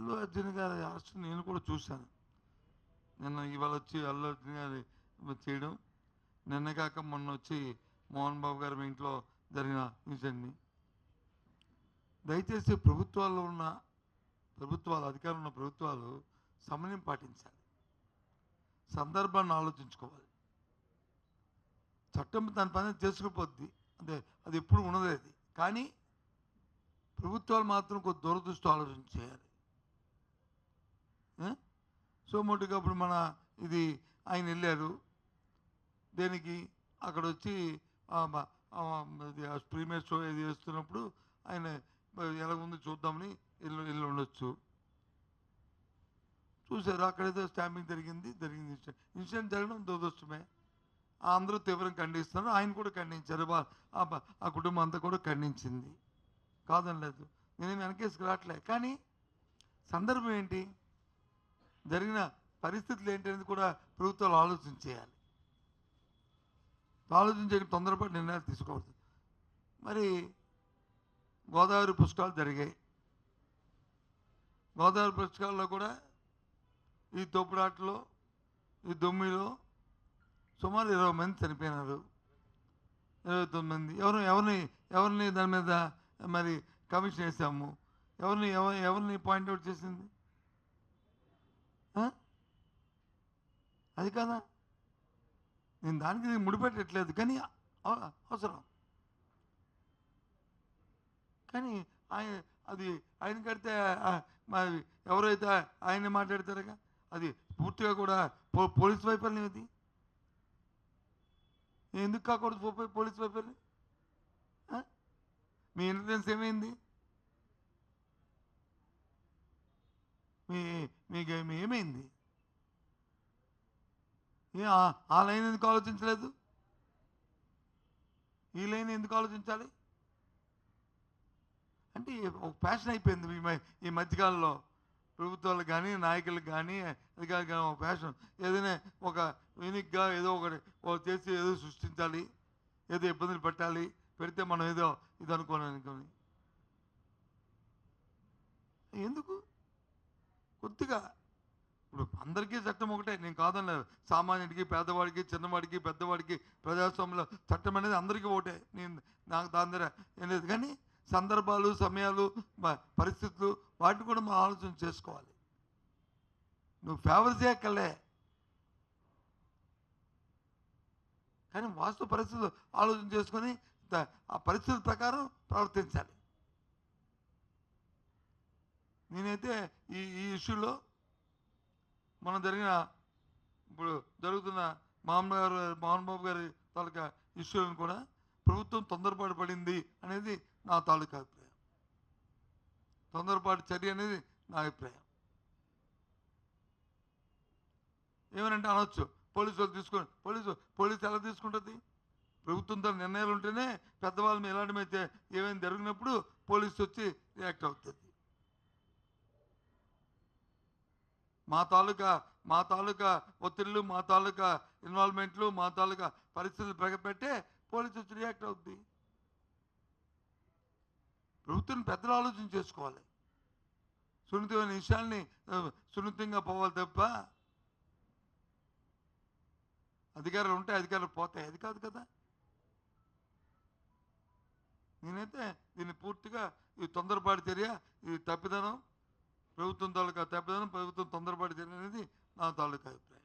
అల్లు అర్జున్ గారి అరెస్ట్ నేను కూడా చూశాను. నిన్న ఇవాళ వచ్చి అల్లు అర్జున్ గారి చేయడం. నిన్న కాక మొన్న వచ్చి మోహన్ బాబు గారి ఇంట్లో జరిగిన ఇన్సిడెంట్ని దయచేసి ప్రభుత్వాల్లో ఉన్న ప్రభుత్వాలు అధికారంలో ఉన్న ప్రభుత్వాలు సమయం పాటించాలి. సందర్భాన్ని ఆలోచించుకోవాలి. చట్టం దాని పని చేసుకుపోద్ది. అంటే అది ఎప్పుడు ఉండదు అది. కానీ ప్రభుత్వాలు మాత్రం కొద్ది దూరదృష్టి ఆలోచన చేయాలి. సో మొట్టుగా అప్పుడు మన ఇది ఆయన వెళ్ళారు. దేనికి? అక్కడ వచ్చి ప్రీమియర్ షో ఏది వేస్తున్నప్పుడు ఆయన ఎలా ఉంది చూద్దామని వెళ్ళి ఇల్లు ఉండొచ్చు. చూశారు. అక్కడైతే స్టాంపింగ్ జరిగింది జరిగింది ఇన్సిడెంట్. ఇన్సిడెంట్ జరగడం దురదృష్టమే. అందరూ తీవ్రం ఖండిస్తున్నారు. ఆయన కూడా ఖండించారు. ఆ ఆ కుటుంబం అంతా కూడా ఖండించింది. కాదని లేదు నేను వెనకేసుకు రావట్లే కానీ సందర్భం ఏంటి? జరిగిన పరిస్థితులు ఏంటనేది కూడా ప్రభుత్వాలు ఆలోచన చేయాలి. ఆలోచించే తొందరపాటు నిర్ణయాలు తీసుకోవద్దు. మరి గోదావరి పుష్కాలు జరిగాయి. గోదావరి పుష్కాల్లో కూడా ఈ తోపుడాటలో ఈ దొమ్మిలో సుమారు ఇరవై మంది చనిపోయినారు. ఇరవై తొమ్మిది మంది. ఎవరు ఎవరిని ఎవరిని దాని మీద మరి కమిషన్ వేసాము? ఎవరిని ఎవరిని పాయింట్అవుట్ చేసింది? అది కాదా. నేను దానికి ముడిపెట్టట్లేదు కానీ అవసరం. కానీ ఆయన అది ఆయన కడితే ఎవరైతే ఆయన మాట్లాడతారుగా? అది పూర్తిగా కూడా పో పోలీస్ వైఫల్యం ఇది. ఎందుకు కాకూడదు పోలీస్ వైఫల్యం? మీ ఇంటెలిజెన్స్ ఏమైంది? మీ మీకు ఏమైంది? ఏ ఆ- లైన్ ఎందుకు ఆలోచించలేదు? ఈ లైన్ ఎందుకు ఆలోచించాలి? అంటే ఒక ఫ్యాషన్ అయిపోయింది ఈ ఈ మధ్యకాలంలో. ప్రభుత్వాలకు కానీ నాయకులకు కానీ అధికారులు కానీ ఒక ఫ్యాషన్ ఏదైనా ఒక యూనిక్గా ఏదో ఒకటి ఒకటి చేసి ఏదో సృష్టించాలి ఏదో ఇబ్బందులు పెట్టాలి పెడితే మనం ఏదో ఇది అనుకోని అనుకోని ఎందుకు? కొద్దిగా ఇప్పుడు అందరికీ చట్టం ఒకటే నేను కాదన్న సామాన్యుడికి పేదవాడికి చిన్నవాడికి పెద్దవాడికి ప్రజాస్వామ్యంలో చట్టం అనేది అందరికీ ఒకటే. నేను నాకు దాని దగ్గర ఏం లేదు. కానీ సందర్భాలు సమయాలు పరిస్థితులు వాటిని కూడా మనం ఆలోచన చేసుకోవాలి. నువ్వు ఫేవర్ చేయక్కలే కానీ వాస్తవ పరిస్థితులు ఆలోచన చేసుకొని ఆ పరిస్థితుల ప్రకారం ప్రవర్తించాలి. నేనైతే ఈ ఈ ఇష్యూలో మన జరిగిన ఇప్పుడు జరుగుతున్న మోహన్ గారు మోహన్ బాబు గారి తాలూకా ఇష్యూలను కూడా ప్రభుత్వం తొందరపాటు పడింది అనేది నా తాలూకా అభిప్రాయం. తొందరపాటు చర్య అనేది నా అభిప్రాయం. ఏమనంటే అనొచ్చు పోలీసు వాళ్ళు తీసుకొని పోలీసు పోలీసు ఎలా తీసుకుంటుంది? ప్రభుత్వం తన నిర్ణయాలు ఉంటేనే పెద్దవాళ్ళ మీద ఎలాంటి ఏమైనా జరిగినప్పుడు పోలీసు వచ్చి రియాక్ట్ అవుతుంది. మా తాలూకా మా తాలూకా ఒత్తిళ్ళు మా తాలూకా ఇన్వాల్వ్మెంట్లు మా తాలూకా పరిస్థితులు ప్రగపెట్టే పోలీసు వచ్చి రియాక్ట్ అవుద్ది. ప్రభుత్వం పెద్దలు ఆలోచన చేసుకోవాలి. సున్నితమైన విషయాల్ని సున్నితంగా పోవాలి తప్ప అధికారులు ఉంటే అధికారులు పోతాయి. అది కాదు కదా. నేనైతే దీన్ని పూర్తిగా ఈ తొందరపాటు చర్య ఈ తప్పిదనం ప్రభుత్వం తాలూకా తప్పిదనం ప్రభుత్వం తొందరపాటు జరిగినది అనేది నా తాలూకా అభిప్రాయం.